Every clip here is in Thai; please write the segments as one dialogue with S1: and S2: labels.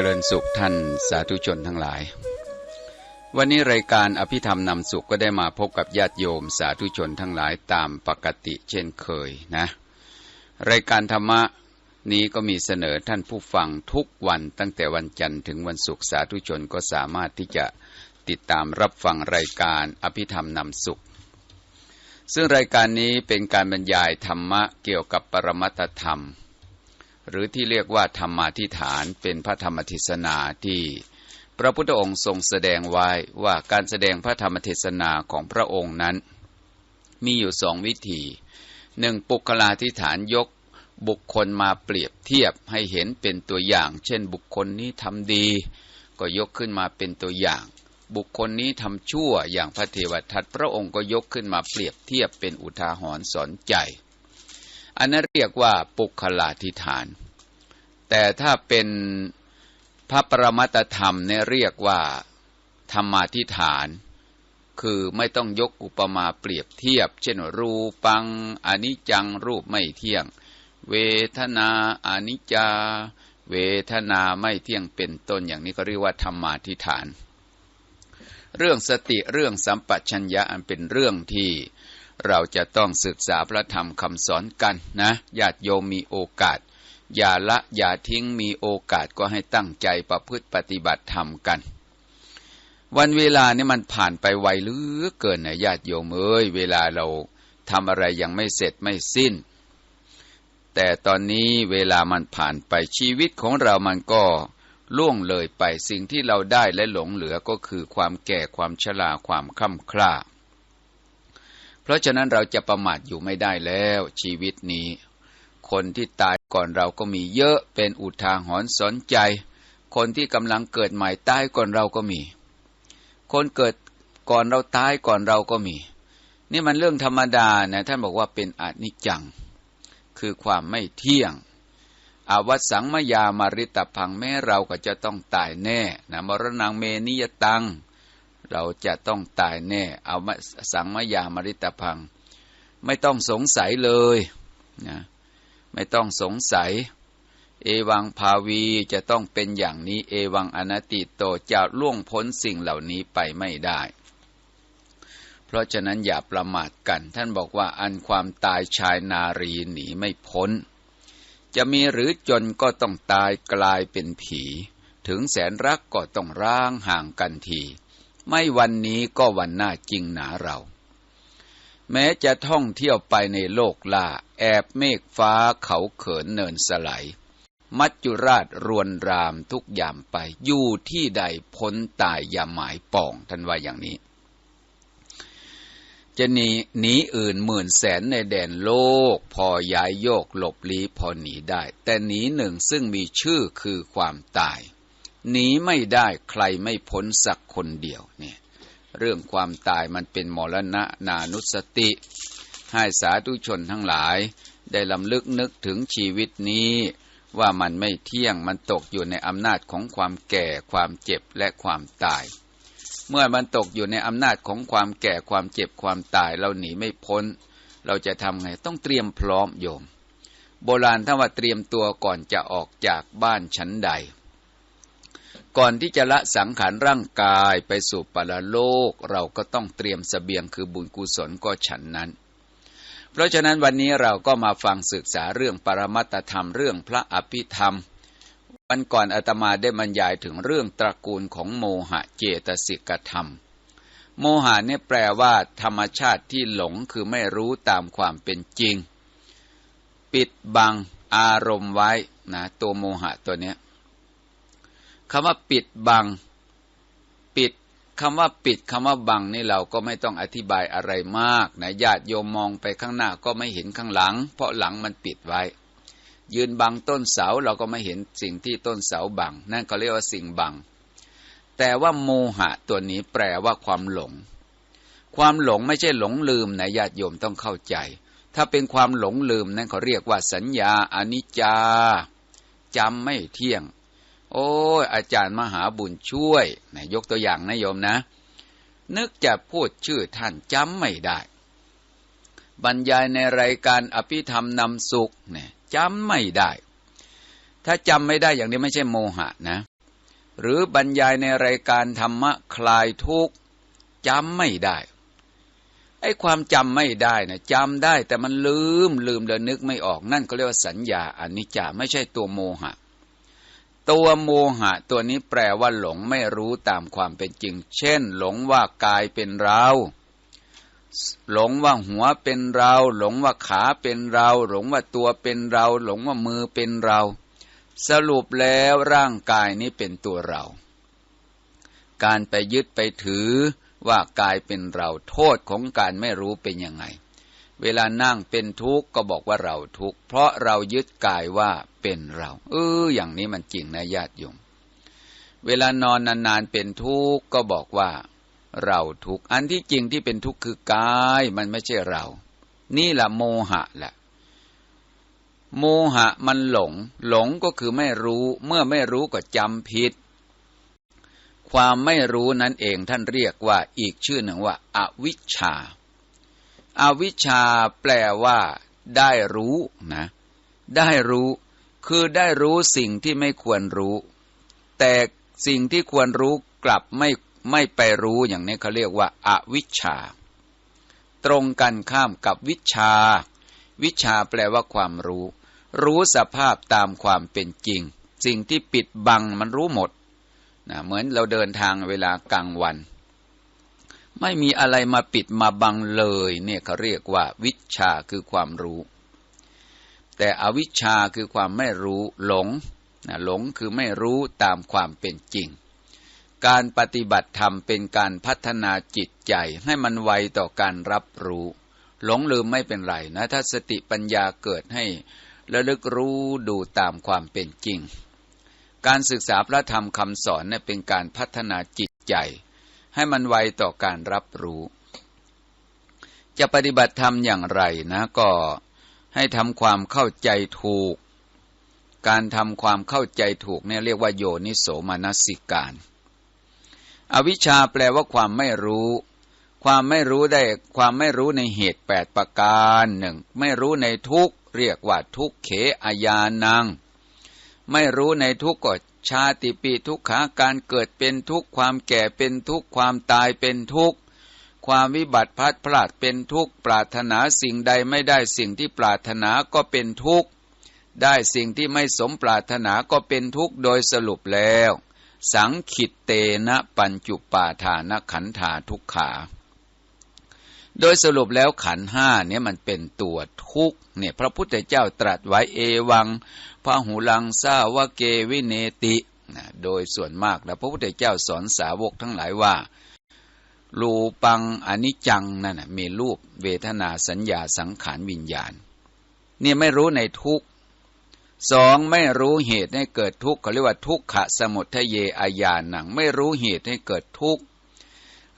S1: เจริญสุขท่านสาธุชนทั้งหลาย วันนี้รายการอภิธรรมนำสุขก็ได้มาพบกับญาติโยมสาธุชนทั้งหลายตามปกติเช่นเคยนะ รายการธรรมะนี้ก็มีเสนอท่านผู้ฟังทุกวันตั้งแต่วันจันทร์ถึงวันศุกร์สาธุชนก็สามารถที่จะติดตามรับฟังรายการอภิธรรมนำสุข ซึ่งรายการนี้เป็นการบรรยายธรรมะเกี่ยวกับปรมัตธรรม หรือที่เรียกว่าธรรมาทิฐานเป็นพระธรรมเทศนาที่พระพุทธองค์ทรงแสดงไว้ว่าการแสดงพระธรรมเทศนาของพระองค์นั้น มีอยู่สองวิธีหนึ่งปุคลาธิฐานยกบุคคลมาเปรียบเทียบให้เห็นเป็นตัวอย่าง เช่นบุคคลนี้ทำดี ก็ยกขึ้นมาเป็นตัวอย่าง บุคคลนี้ทำชั่วอย่างพระเทวทัตพระองค์ก็ยกขึ้นมาเปรียบเทียบเป็นอุทาหรณ์สอนใจ อันนั้นเรียกว่าปุคลาธิฐาน แต่ถ้าเป็นพระปรมัตธรรมเนี่ยเรียกว่าธรรมาธิฐาน คือไม่ต้องยกอุปมาเปรียบเทียบ เช่นรูปังอนิจจังรูปไม่เที่ยง เวทนาอนิจจา เวทนาไม่เที่ยงเป็นต้นอย่างนี้ก็เรียกว่าธรรมาธิฐาน เรื่องสติเรื่องสัมปชัญญะอันเป็นเรื่องที่เราจะต้องศึกษาพระธรรมคำสอนกันนะญาติโยมมีโอกาส อย่าละอย่าทิ้งมีโอกาสก็ให้ตั้งใจประพฤติปฏิบัติธรรมกัน วันเวลานี่มันผ่านไปไวเหลือเกินนะญาติโยมเอ้ยเวลาเราทำอะไรยังไม่เสร็จไม่สิ้น แต่ตอนนี้เวลามันผ่านไปชีวิตของเรามันก็ล่วงเลยไปสิ่งที่เราได้และหลงเหลือก็คือความแก่ความชราความค่ำคร่าเพราะฉะนั้นเราจะประมาทอยู่ไม่ได้แล้วชีวิตนี้ คนที่ตายก่อนเราก็มีเยอะเป็นอุทาหรณ์สนใจ คนที่กำลังเกิดใหม่ตายก่อนเราก็มี คนเกิดก่อนเราตายก่อนเราก็มี นี่มันเรื่องธรรมดานะท่านบอกว่าเป็นอนิจจัง คือความไม่เที่ยงอาวัตสังมยามาริตพังแม้เราก็จะต้องตายแน่นะมรณงเมนิยตัง เราจะต้องตายแน่เอาสังมยามาริตพัง ไม่ต้องสงสัยเลยนะ ไม่ต้องสงสัย เอวังภาวีจะต้องเป็นอย่างนี้ เอวังอนัตติโตจะล่วงพ้นสิ่งเหล่านี้ไปไม่ได้ เพราะฉะนั้นอย่าประมาทกัน ท่านบอกว่าอันความตายชายนารีหนีไม่พ้น จะมีหรือจนก็ต้องตายกลายเป็นผี ถึงแสนรักก็ต้องร้างห่างกันที ไม่วันนี้ก็วันหน้าจริงหนาเรา แม้จะท่องเที่ยวไปในโลกล่า แอบเมฆฟ้าเขาเขินเนินสไลมัจจุราชรวนรามทุกยามไป อยู่ที่ใดพ้นตายอย่าหมายป่องท่านว่าอย่างนี้ จะหนีหนีอื่นหมื่นแสนในแดนโลก พอย้ายโยกหลบลี้พอหนีได้ แต่หนีหนึ่งซึ่งมีชื่อคือความตายหนีไม่ได้ใครไม่พ้นสักคนเดียวเนี่ย เรื่องความตายมันเป็นมรณะนานุสติ ให้สาธุชนทั้งหลาย ได้ลำลึกนึกถึงชีวิตนี้ ว่ามันไม่เที่ยงมันตกอยู่ในอำนาจของความแก่ความเจ็บและความตาย เมื่อมันตกอยู่ในอำนาจของความแก่ความเจ็บความตายเราหนีไม่พ้น เราจะทำไงต้องเตรียมพร้อมโยม โบราณท่านว่าเตรียมตัวก่อนจะออกจากบ้านชั้นใด ก่อนที่จะละสังขารร่างกายไปสู่ปรโลก เราก็ต้องเตรียมสเสบียงคือบุญกุศลก็ฉันนั้น เพราะฉะนั้นวันนี้เราก็มาฟังศึกษาเรื่องปรมัตธรรมเรื่องพระอภิธรรม วันก่อนอาตมาได้บรรยายถึงเรื่องตระกูลของโมหะเจตสิกธรรม โมหะเนี่ยแปลว่า ธรรมชาติที่หลงคือไม่รู้ตามความเป็นจริง ปิดบังอารมณ์ไว้นะตัวโมหะตัวเนี้ย คำว่าปิดบัง ปิดคำว่าปิดคำว่าบังนี่เราก็ไม่ต้องอธิบายอะไรมากนะญาติโยมมองไปข้างหน้าก็ไม่เห็นข้างหลัง เพราะหลังมันปิดไว้ ยืนบังต้นเสาเราก็ไม่เห็นสิ่งที่ต้นเสาบัง นั่นเขาเรียกว่าสิ่งบัง แต่ว่าโมหะตัวนี้แปลว่าความหลง ความหลงไม่ใช่หลงลืมนะญาติโยมต้องเข้าใจ ถ้าเป็นความหลงลืมนั่นเขาเรียกว่าสัญญาอนิจจาจำไม่เที่ยง โอ้ยอาจารย์มหาบุญช่วยนะยกตัวอย่างนะโยมนะ นึกจะพูดชื่อท่านจำไม่ได้ บรรยายในรายการอภิธรรมนำสุขเนี่ยจำไม่ได้ ถ้าจำไม่ได้อย่างนี้ไม่ใช่โมหะนะ หรือบรรยายในรายการธรรมะคลายทุกข์จำไม่ได้ไอ้ความจำไม่ได้นะจำได้แต่มันลืมลืมแล้วนึกไม่ออกนั่นก็เรียกว่าสัญญาอนิจจาไม่ใช่ตัวโมหะ ตัวโมหะ ตัวนี้แปลว่าหลงไม่รู้ตามความเป็นจริง เช่น หลงว่ากายเป็นเราหลงว่าหัวเป็นเรา หลงว่าขาเป็นเรา หลงว่าตัวเป็นเรา หลงว่ามือเป็นเรา สรุปแล้วร่างกายนี้เป็นตัวเรา การไปยึดไปถือว่ากายเป็นเรา โทษของการไม่รู้เป็นยังไง เวลานั่งเป็นทุกข์ก็บอกว่าเราทุกข์เพราะเรายึดกายว่าเป็นเรา เอออย่างนี้มันจริงนะญาติโยมเวลานอนนานๆเป็นทุกข์ก็บอกว่า เราทุกข์อันที่จริงที่เป็นทุกข์คือกายมันไม่ใช่เรา นี่แหละโมหะแหละโมหะมันหลง หลงก็คือไม่รู้ เมื่อไม่รู้ก็จำผิด ความไม่รู้นั่นเองท่านเรียกว่าอีกชื่อหนึ่งว่าอาวิชชา อวิชชาแปลว่า ได้รู้นะ ได้รู้ คือได้รู้สิ่งที่ไม่ควรรู้ แต่สิ่งที่ควรรู้กลับไม่ไม่ไปรู้อย่างนี้เขาเรียกว่าอาวิชชา ตรงกันข้ามกับวิชา วิชาแปลว่าความรู้ รู้สภาพตามความเป็นจริง สิ่งที่ปิดบังมันรู้หมดนะเหมือนเราเดินทางเวลากลางวัน ไม่มีอะไรมาปิดมาบังเลย เนี่ยเขาเรียกว่า วิชาคือความรู้ แต่อวิชชาคือความไม่รู้หลงนะหลงคือไม่รู้ตามความเป็นจริง การปฏิบัติธรรมเป็นการพัฒนาจิตใจให้มันไวต่อการรับรู้ หลงลืมไม่เป็นไรนะ ถ้าสติปัญญาเกิดให้ระลึกรู้ดูตามความเป็นจริง การศึกษาพระธรรมคำสอนเนี่ยเป็นการพัฒนาจิตใจ ให้มันไวต่อการรับรู้ จะปฏิบัติธรรมอย่างไรนะก็ให้ทำความเข้าใจถูก การทำความเข้าใจถูกเนี่ยเรียกว่าโยนิโสมนสิการ อวิชชาแปลว่าความไม่รู้ ความไม่รู้ได้ความไม่รู้ในเหตุแปดประการหนึ่งไม่รู้ในทุกเรียกว่าทุกเขอาญานัง ไม่รู้ในทุกก็ ชาติปีทุกขาการเกิดเป็นทุกความแก่เป็นทุกความตายเป็นทุกความวิบัติพัดพลาดเป็นทุกปรารถนาสิ่งใดไม่ได้สิ่งที่ปรารถนาก็เป็นทุกได้สิ่งที่ไม่สมปรารถนาก็เป็นทุกโดยสรุปแล้ว สังขิตเตนะปัญจุปาทานขันธาทุกขา โดยสรุปแล้วขันห้าเนี่ยมันเป็นตัวทุกเนี่ยพระพุทธเจ้าตรัสไว้เอวังพระหูลังซาวะเกวิเนตินะโดยส่วนมากแล้วพระพุทธเจ้าสอนสาวกทั้งหลายว่า รูปังอนิจจังนั่นมีรูปเวทนาสัญญาสังขารวิญญาณ เนี่ยไม่รู้ในทุกสองไม่รู้เหตุให้เกิดทุกข์เขาเรียกว่าทุกขะสมุทเยอาญาหนัง ไม่รู้เหตุให้เกิดทุกข์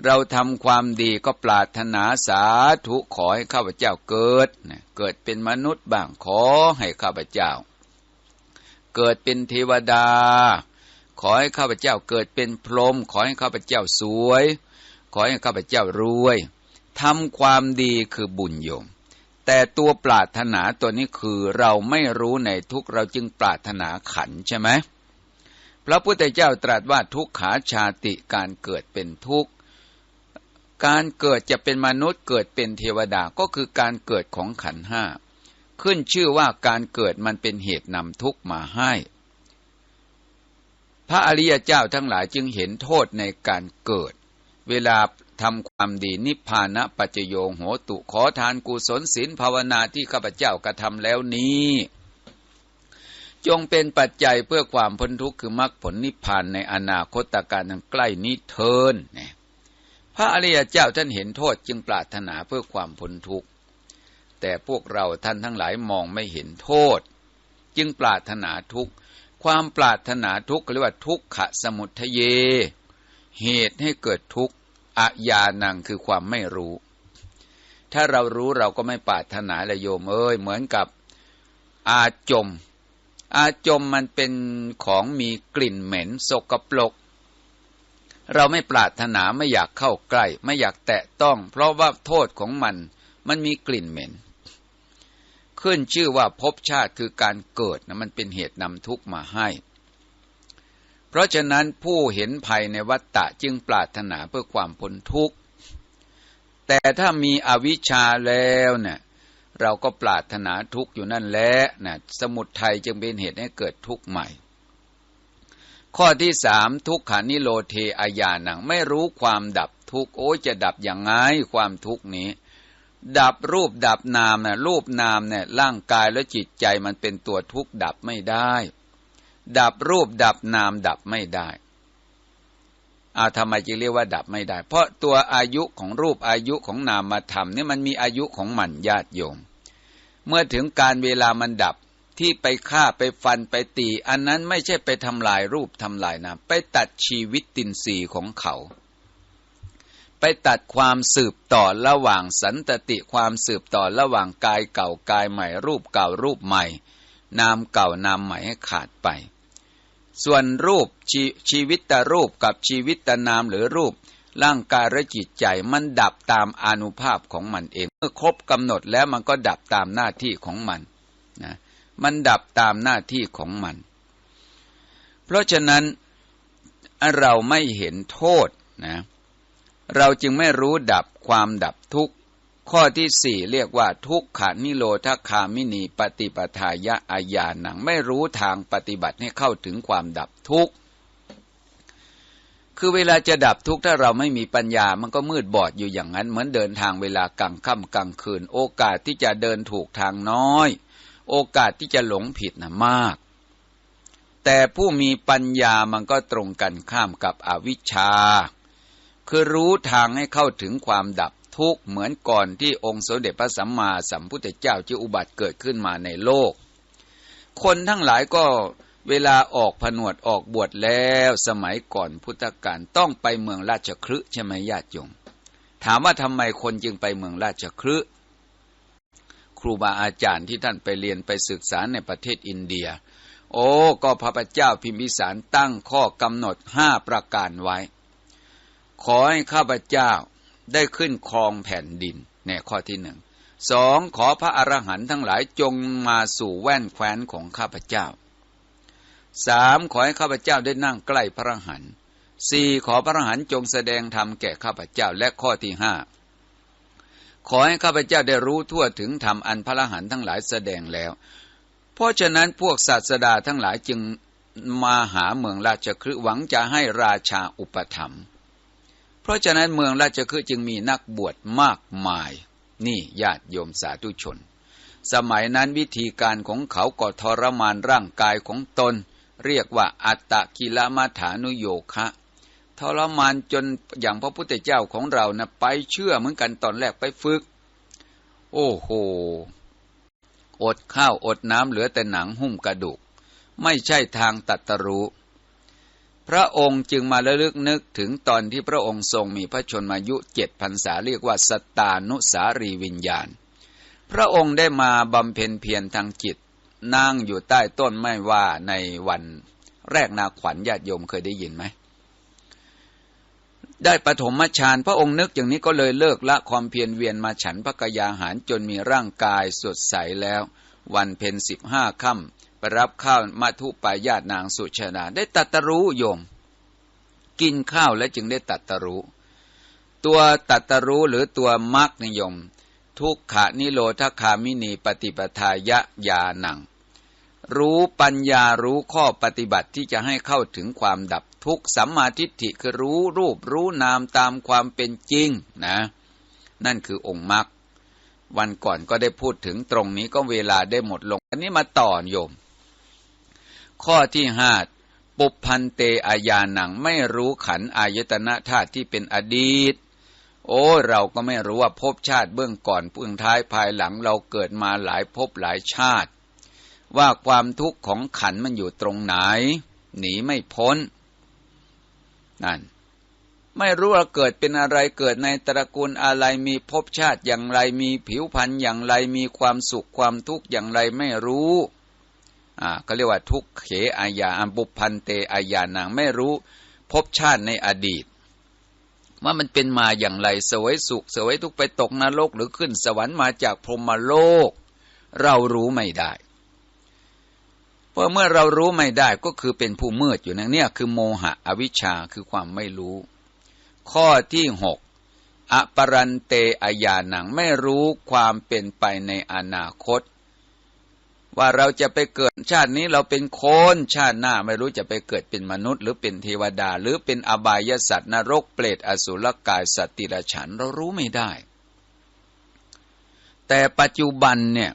S1: เราทำความดีก็ปรารถนาสาธุขอให้ข้าพเจ้าเกิด เกิดเป็นมนุษย์บ้างขอให้ข้าพเจ้า เกิดเป็นเทวดา ขอให้ข้าพเจ้าเกิดเป็นพรหมขอให้ข้าพเจ้าสวย ขอให้ข้าพเจ้ารวยทำความดีคือบุญโยม แต่ตัวปรารถนาตัวนี้คือเราไม่รู้ในทุกเราจึงปรารถนาขันใช่ไหมพระพุทธเจ้าตรัสว่าทุกขาชาติการเกิดเป็นทุกข์ การเกิดจะเป็นมนุษย์เกิดเป็นเทวดาก็คือการเกิดของขันห้าขึ้นชื่อว่าการเกิดมันเป็นเหตุนำทุกข์มาให้ พระอริยเจ้าทั้งหลายจึงเห็นโทษในการเกิด เวลาทำความดีนิพพานะปัจโยงโหตุขอทานกุศลศีลภาวนาที่ข้าพเจ้ากระทำแล้วนี้ จงเป็นปัจจัยเพื่อความพ้นทุกข์คือมรรคผลนิพพานในอนาคตการทางใกล้นี้เทินเนี่ย พระอริยเจ้าท่านเห็นโทษจึงปรารถนาเพื่อความพ้นทุกข์ แต่พวกเราท่านทั้งหลายมองไม่เห็นโทษ จึงปรารถนาทุกข์ ความปรารถนาทุกข์เรียกว่าทุกขะสมุทเย เหตุให้เกิดทุกข์อาญานังคือความไม่รู้ ถ้าเรารู้เราก็ไม่ปรารถนาลยโยมเอ้ยเหมือนกับอาจม อาจมมันเป็นของมีกลิ่นเหม็นสกปรก เราไม่ปรารถนาไม่อยากเข้าใกล้ ไม่อยากแตะต้อง เพราะว่าโทษของมัน มันมีกลิ่นเหม็น ขึ้นชื่อว่าภพชาติคือการเกิดนะมันเป็นเหตุนำทุกข์มาให้ เพราะฉะนั้นผู้เห็นภัยในวัฏฏะจึงปรารถนาเพื่อความพ้นทุกข์ แต่ถ้ามีอวิชชาแล้วเนี่ยเราก็ปรารถนาทุกข์อยู่นั่นแหละนะสมุทัยจึงเป็นเหตุให้เกิดทุกข์ใหม่ ข้อที่สามทุกขานิโรเทอายานังไม่รู้ความดับทุกโอ้จะดับอย่างไงความทุกนี้ ดับรูปดับนามนะรูปนามเนี่ยร่างกายและจิตใจมันเป็นตัวทุกข์ดับไม่ได้ ดับรูปดับนามดับไม่ได้อาทำไมจึงเรียกว่าดับไม่ได้ เพราะตัวอายุของรูปอายุของนามมาทำนี่มันมีอายุของมันญาติโยม เมื่อถึงการเวลามันดับ ที่ไปฆ่าไปฟันไปตี อันนั้นไม่ใช่ไปทำลายรูปทำลายนามไปตัดชีวิตตินสีของเขา ไปตัดความสืบต่อระหว่างสันตติความสืบต่อระหว่างกายเก่ากายใหม่รูปเก่ารูปใหม่ นามเก่านามใหม่ให้ขาดไป ส่วนรูปชชีวิตตรูปกับชีวิตตนามหรือรูปร่างกายและจิตใจมันดับตามอนุภาพของมันเอง เมื่อครบกำหนดแล้วมันก็ดับตามหน้าที่ของมัน มันดับตามหน้าที่ของมัน เพราะฉะนั้นเราไม่เห็นโทษนะ เราจึงไม่รู้ดับความดับทุกข์ ข้อที่สี่เรียกว่าทุกขานิโรธคามินีปฏิปทายะอาญาหนังไม่รู้ทางปฏิบัติให้เข้าถึงความดับทุกข์คือเวลาจะดับทุกข์ถ้าเราไม่มีปัญญามันก็มืดบอดอยู่อย่างนั้น เหมือนเดินทางเวลากลางค่ำกลางคืน โอกาสที่จะเดินถูกทางน้อย โอกาสที่จะหลงผิดนะมาก แต่ผู้มีปัญญามันก็ตรงกันข้ามกับอวิชชา คือรู้ทางให้เข้าถึงความดับทุกข์เหมือนก่อนที่องค์สมเด็จพระสัมมาสัมพุทธเจ้าจะอุบัติเกิดขึ้นมาในโลก คนทั้งหลายก็เวลาออกผนวดออกบวชแล้วสมัยก่อนพุทธกาลต้องไปเมืองราชคฤห์ใช่ไหมญาติโยมถามว่าทำไมคนจึงไปเมืองราชคฤห์ ครูบาอาจารย์ที่ท่านไปเรียนไปศึกษาในประเทศอินเดีย โอ้ก็พระพเจ้าพิมพิสารตั้งข้อกำหนดห้าประการไว้ ขอให้ข้าพเจ้าได้ขึ้นครองแผ่นดินเนี่ยข้อที่หนึ่งสองขอพระอรหันต์ทั้งหลายจงมาสู่แว่นแคว้นของข้าพเจ้าสามขอให้ข้าพเจ้าได้นั่งใกล้พระอรหันต์สี่ขอพระอรหันต์จงแสดงธรรมแก่ข้าพเจ้าและข้อที่ห้า ขอให้ข้าพเจ้าได้รู้ทั่วถึงธรรมอันพระอรหันต์ทั้งหลายแสดงแล้ว เพราะฉะนั้นพวกศาสดาทั้งหลายจึงมาหาเมืองราชคฤห์หวังจะให้ราชาอุปถัมภ์เพราะฉะนั้นเมืองราชคฤห์จึงมีนักบวชมากมาย นี่ญาติโยมสาธุชน สมัยนั้นวิธีการของเขาก็ทรมานร่างกายของตน เรียกว่าอัตตะกิลมัฐานุโยคะ ทรมานจนอย่างพระพุทธเจ้าของเรานะไปเชื่อเหมือนกันตอนแรกไปฝึก โอ้โห อดข้าวอดน้ำเหลือแต่หนังหุ้มกระดูก ไม่ใช่ทางตัดตรู้ พระองค์จึงมาระลึกนึกถึงตอนที่พระองค์ทรงมีพระชนมายุเจ็ดพรรษาเรียกว่าสตานุสารีวิญญาณ พระองค์ได้มาบำเพ็ญเพียรทางจิต นั่งอยู่ใต้ต้นไม้ว่าในวันแรกนาขวัญญาติโยมเคยได้ยินไหม ได้ปฐมฌานพระองค์นึกอย่างนี้ก็เลยเลิกละความเพียรเวียนมาฉันพระกยาหารจนมีร่างกายสดใสแล้ว วันเพ็ญสิบห้าค่ำไปรับข้าวมาทุปายาตนางสุชาดาได้ตัตรู้โยม กินข้าวแล้วจึงได้ตัตรู้ ตัวตัตรู้หรือตัวมรรคนิยม ทุกขานิโรธคามินีปฏิปทายะยาหนัง รู้ปัญญารู้ข้อปฏิบัติที่จะให้เข้าถึงความดับทุกสัมมาทิฏฐิคือรู้รูปรู้นามตามความเป็นจริงนะ นั่นคือองค์มรรควันก่อนก็ได้พูดถึงตรงนี้ก็เวลาได้หมดลง อันนี้มาต่อโยม ข้อที่ห้าปุพันเตอาญาหนังไม่รู้ขันอายตนะธาตุที่เป็นอดีต โอ้เราก็ไม่รู้ว่าภพชาติเบื้องก่อนเบื้องท้ายภายหลังเราเกิดมาหลายภพหลายชาติ ว่าความทุกข์ของขันมันอยู่ตรงไหน หนีไม่พ้น นั่น ไม่รู้ว่าเกิดเป็นอะไรเกิดในตระกูลอะไรมีภพชาติอย่างไรมีผิวพรรณอย่างไรมีความสุขความทุกข์อย่างไรไม่รู้ อ่าก็เรียกว่าทุกเขอาญาอับุพันเตอาญานางไม่รู้ภพชาติในอดีตว่ามันเป็นมาอย่างไรสวยสุขสวยทุกไปตกนรกหรือขึ้นสวรรค์มาจากพรหมโลก เรารู้ไม่ได้ เพราะเมื่อเรารู้ไม่ได้ก็คือเป็นผู้มืดอยู่นั่นเนี่ยคือโมหะอวิชชาคือความไม่รู้ ข้อที่หกอปรันเตอายาหนังไม่รู้ความเป็นไปในอนาคต ว่าเราจะไปเกิดชาตินี้เราเป็นโคนชาติหน้าไม่รู้จะไปเกิดเป็นมนุษย์ หรือเป็นเทวดา หรือเป็นอบายสัตว์นรกเปรตอสุรกายสัตติรฉันเรารู้ไม่ได้ แต่ปัจจุบันเนี่ย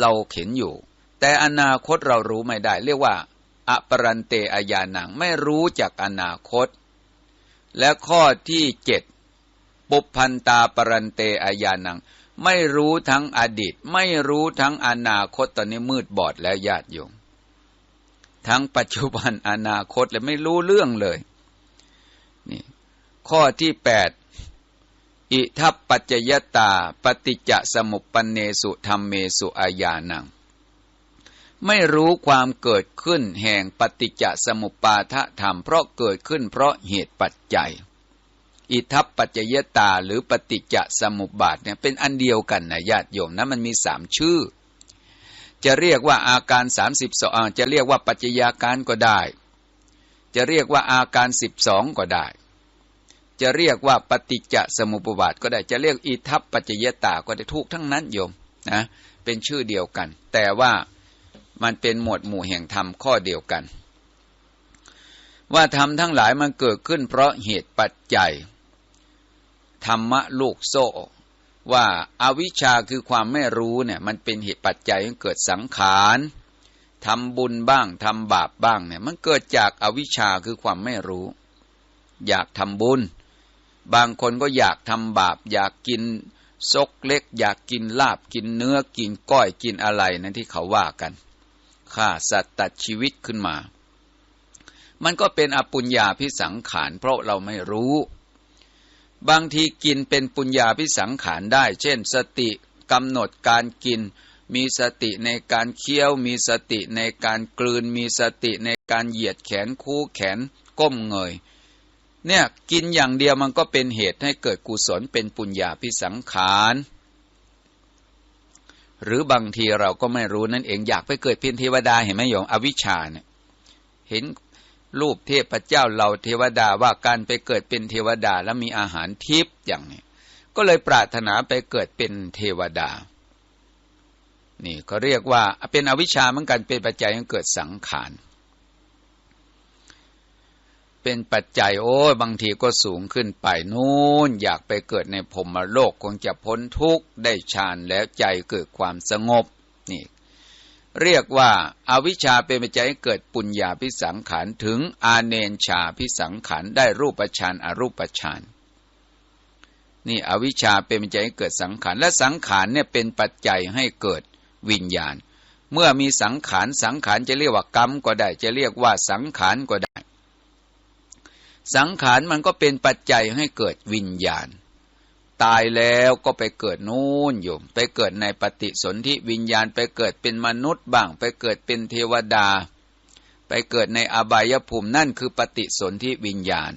S1: เราเข็นอยู่ แต่อนาคตเรารู้ไม่ได้ เรียกว่าอปรันเตอายานังไม่รู้จากอนาคต และข้อที่เจ็ดปุพันตาปรันเตอายานัง ไม่รู้ทั้งอดีต ไม่รู้ทั้งอนาคตตอนนี้มืดบอดแล้วญาติโยมทั้งปัจจุบันอนาคตเลยไม่รู้เรื่องเลยนี่ข้อที่แปดอิทัปปัจจยตา ปฏิจจสมุปปเนสุธรรมเมสุอายานัง ไม่รู้ความเกิดขึ้นแห่งปฏิจจสมุปปาทธรรมเพราะเกิดขึ้นเพราะเหตุปัจจัย อิทัปปัจจยตาหรือปฏิจจสมุปบาทเนี่ยเป็นอันเดียวกันนะญาติโยมนะมันมีสามชื่อ จะเรียกว่าอาการสามสิบสองจะเรียกว่าปัจจัยาการก็ได้ จะเรียกว่าอาการสิบสองก็ได้ จะเรียกว่าปฏิจจสมุปบาทก็ได้จะเรียกอิทัปปัจจยตาก็ได้ทุกทั้งนั้นโยมนะเป็นชื่อเดียวกัน แต่ว่า มันเป็นหมวดหมู่แห่งธรรมข้อเดียวกัน ว่าธรรมทั้งหลายมันเกิดขึ้นเพราะเหตุปัจจัย ธรรมะลูกโซ่ ว่าอาวิชชาคือความไม่รู้เนี่ยมันเป็นเหตุปัจจัยให้เกิดสังขารทำบุญบ้างทำบาปบ้างเนี่ยมันเกิดจากอาวิชชาคือความไม่รู้ อยากทำบุญ บางคนก็อยากทำบาป อยากกินซกเล็ก อยากกินลาบกินเนื้อกินก้อยกินอะไรนั่นที่เขาว่ากัน ฆ่าสัตว์ตัดชีวิตขึ้นมา มันก็เป็นอปุญญาพิสังขารเพราะเราไม่รู้ บางทีกินเป็นปุญญาพิสังขารได้ เช่น สติกำหนดการกิน มีสติในการเคี้ยว มีสติในการกลืน มีสติในการเหยียดแขนคู่แขนก้มเงยเนี่ยกินอย่างเดียวมันก็เป็นเหตุให้เกิดกุศลเป็นปุญญาพิสังขาร หรือบางทีเราก็ไม่รู้นั่นเองอยากไปเกิดเป็นเทวดาเห็นไหมโยมอวิชชาเนี่ยเห็นรูปเทพเจ้าเหล่าเทวดาว่าการไปเกิดเป็นเทวดาแล้วมีอาหารทิพย์อย่างนี้ ก็เลยปรารถนาไปเกิดเป็นเทวดา นี่เขาเรียกว่าเป็นอวิชชาเหมือนกันเป็นปัจจัยให้เกิดสังขาร เป็นปัจจัยโอ้ยบางทีก็สูงขึ้นไปนู่นอยากไปเกิดในพรมโลกคงจะพ้นทุกข์ได้ฌานแล้วใจเกิดความสงบนี่ เรียกว่าอาวิชชาเป็นปัจจัยให้เกิดปุญญาพิสังขารถึงอาเนนชาพิสังขารได้รูปฌานอรูปฌานนี่อวิชชาเป็นปัจจัยให้เกิดสังขารและสังขารเนี่ยเป็นปัจจัยให้เกิดวิญญาณ เมื่อมีสังขารสังขารจะเรียกว่ากรรมก็ได้จะเรียกว่าสังขารก็ได้ สังขารมันก็เป็นปัจจัยให้เกิดวิญญาณ ตายแล้วก็ไปเกิดนู่นอยู่ ไปเกิดในปฏิสนธิวิญญาณไปเกิดเป็นมนุษย์บ้าง ไปเกิดเป็นเทวดา ไปเกิดในอบายภูมินั่นคือปฏิสนธิวิญญาณ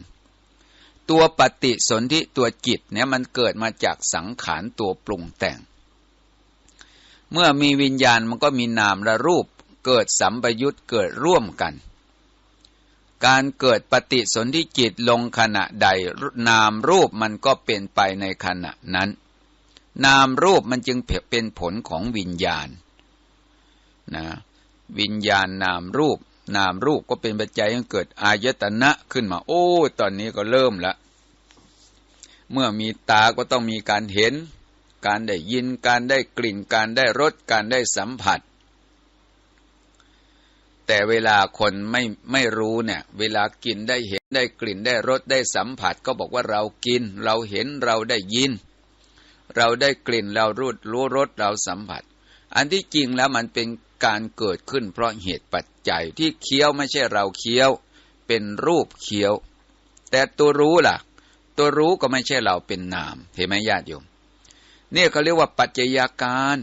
S1: ตัวปฏิสนธิตัวจิตเนี่ยมันเกิดมาจากสังขารตัวปรุงแต่ง เมื่อมีวิญญาณมันก็มีนามและรูปเกิดสัมปยุตเกิดร่วมกัน การเกิดปฏิสนธิจิตลงขณะใดนามรูปมันก็เป็นไปในขณะนั้น นามรูปมันจึงเป็นผลของวิญญาณนะวิญญาณนามรูป นามรูปก็เป็นปัจจัยให้เกิดอายตนะขึ้นมา โอ้ ตอนนี้ก็เริ่มละเมื่อมีตาก็ต้องมีการเห็น การได้ยินการได้กลิ่นการได้รสการได้สัมผัส แต่เวลาคนไม่ไม่รู้เนี่ย เวลากินได้เห็นได้กลิ่นได้รสได้สัมผัส ก็บอกว่าเรากิน เราเห็นเราได้ยิน เราได้กลิ่นเรารู้รู้รสเราสัมผัส อันที่จริงแล้วมันเป็นการเกิดขึ้นเพราะเหตุปัจจัยที่เคี้ยวไม่ใช่เราเคี้ยว เป็นรูปเคี้ยว แต่ตัวรู้ล่ะ ตัวรู้ก็ไม่ใช่เราเป็นนาม เห็นไหมญาติโยมเนี่ยเขาเรียกว่าปัจจัยการ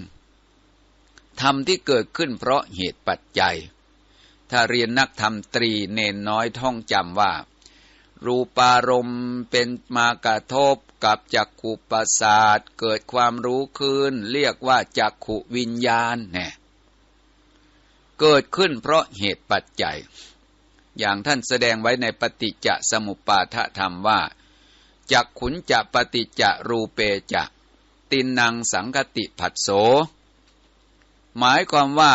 S1: ธรรมที่เกิดขึ้นเพราะเหตุปัจจัย ถ้าเรียนนักธรรมตรีเนนน้อยท่องจำว่า รูปารมณ์เป็นมากระทบกับจักขุประสาทเกิดความรู้ขึ้น เรียกว่าจักขุวิญญาณเนี่ยเกิดขึ้นเพราะเหตุปัจจัย อย่างท่านแสดงไว้ในปฏิจจสมุปาทธรรมว่าจักขุนจะปฏิจจรูเปจะตินนางสังคติผัสโส หมายความว่า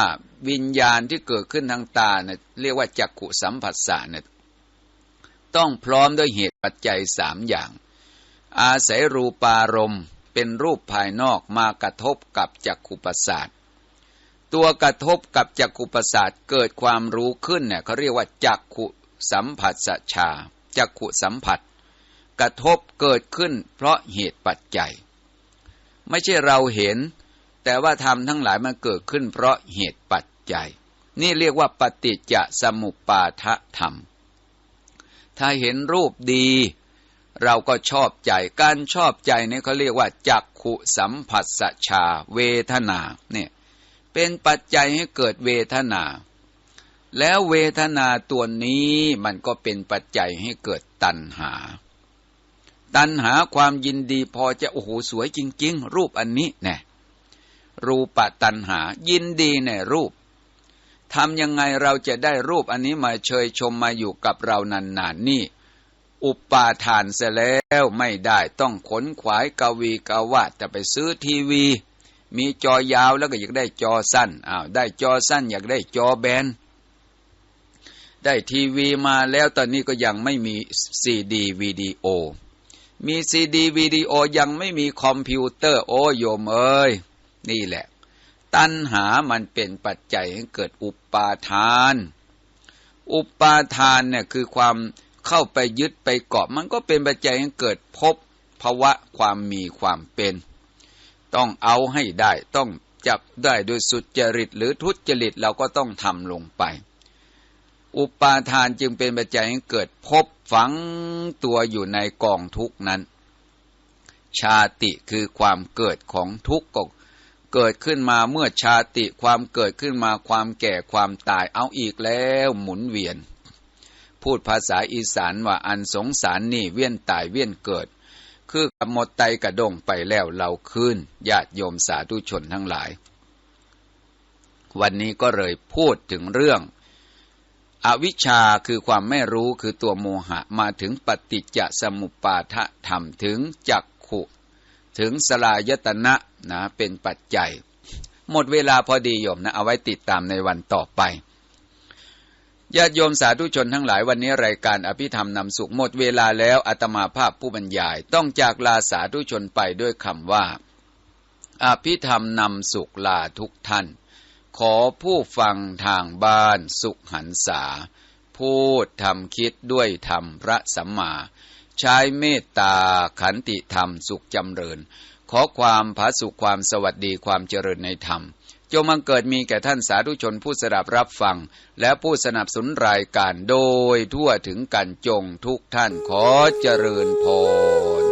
S1: วิญญาณที่เกิดขึ้นทางตาเนี่ยเรียกว่าจักขุสัมผัสสะเนี่ยต้องพร้อมด้วยเหตุปัจจัยสามอย่าง อาศัยรูปารมณ์เป็นรูปภายนอกมากระทบกับจักขุประสาทตัวกระทบกับจักขุประสาทเกิดความรู้ขึ้นเนี่ยเขาเรียกว่าจักขุสัมผัสสชาจักขุสัมผัส กระทบเกิดขึ้น เพราะเหตุปัจจัย ไม่ใช่เราเห็น แต่ว่าธรรมทั้งหลายมันเกิดขึ้นเพราะเหตุปัจ จัยนี่เรียกว่าปฏิจจสมุปปาทธรรม ถ้าเห็นรูปดี เราก็ชอบใจ การชอบใจนี่เขาเรียกว่าจักขุสัมผัสชา เวทนาเนี่ยเป็นปัจจัยให้เกิดเวทนา แล้วเวทนาตัวนี้มันก็เป็นปัจจัยให้เกิดตัณหา ตัณหาความยินดีพอจะโอ้โหสวยจริง ๆ รูปอันนี้แน่รูปตัณหายินดีในรูป ทำยังไงเราจะได้รูปอันนี้มาเชยชมมาอยู่กับเรานานๆนนี่ อุปาทานเสียแล้วไม่ได้ต้องขนขวายกวีกาวาดจะไปซื้อทีวี มีจอยาวแล้วก็อยากได้จอสั้นอ้าวได้จอสั้นอยากได้จอแบนได้ทีวีมาแล้วตอนนี้ก็ยังไม่มีซีดีวิดีโอ มีซีดีวิดีโอยังไม่มีคอมพิวเตอร์โอ้โยมเอ้ยนี่แหละ ตัณหามันเป็นปัจจัยให้เกิดอุปาทาน อุปาทานเนี่ยคือความเข้าไปยึดไปเกาะมันก็เป็นปัจจัยให้เกิดภพภาวะความมีความเป็น ต้องเอาให้ได้ต้องจับได้โดยสุจริตหรือทุจริตเราก็ต้องทำลงไป อุปาทานจึงเป็นปัจจัยให้เกิดภพฝังตัวอยู่ในกองทุกนั้น ชาติคือความเกิดของทุกข์ก็ เกิดขึ้นมาเมื่อชาติความเกิดขึ้นมาความแก่ความตายเอาอีกแล้วหมุนเวียน พูดภาษาอีสานว่าอันสงสารนี่เวียนตายเวียนเกิด คือกับหมดไตกระดงไปแล้วเราคืนญาติโยมสาธุชนทั้งหลาย วันนี้ก็เลยพูดถึงเรื่อง อวิชชาคือความไม่รู้คือตัวโมหะมาถึงปฏิจจสมุปปาทธรรมถึงจัก ถึงสลายตนะนะเป็นปัจจัย หมดเวลาพอดีโยมนะ เอาไว้ติดตามในวันต่อไปญาติโยมสาธุชนทั้งหลายวันนี้รายการอภิธรรมนำสุขหมดเวลาแล้วอาตมาภาพผู้บรรยาย ต้องจากลาสาธุชนไปด้วยคำว่า อภิธรรมนำสุขลาทุกท่าน ขอผู้ฟังทางบ้านสุขหันษาพูดทำคิดด้วยธรรมพระสัมมา ใช้เมตตาขันติธรรมสุขจำเริญ ขอความผาสุขความสวัสดีความเจริญในธรรม จงมังเกิดมีแก่ท่านสาธุชนผู้สดับรับฟัง และผู้สนับสนุนรายการโดยทั่วถึงกันจงทุกท่านขอเจริญพร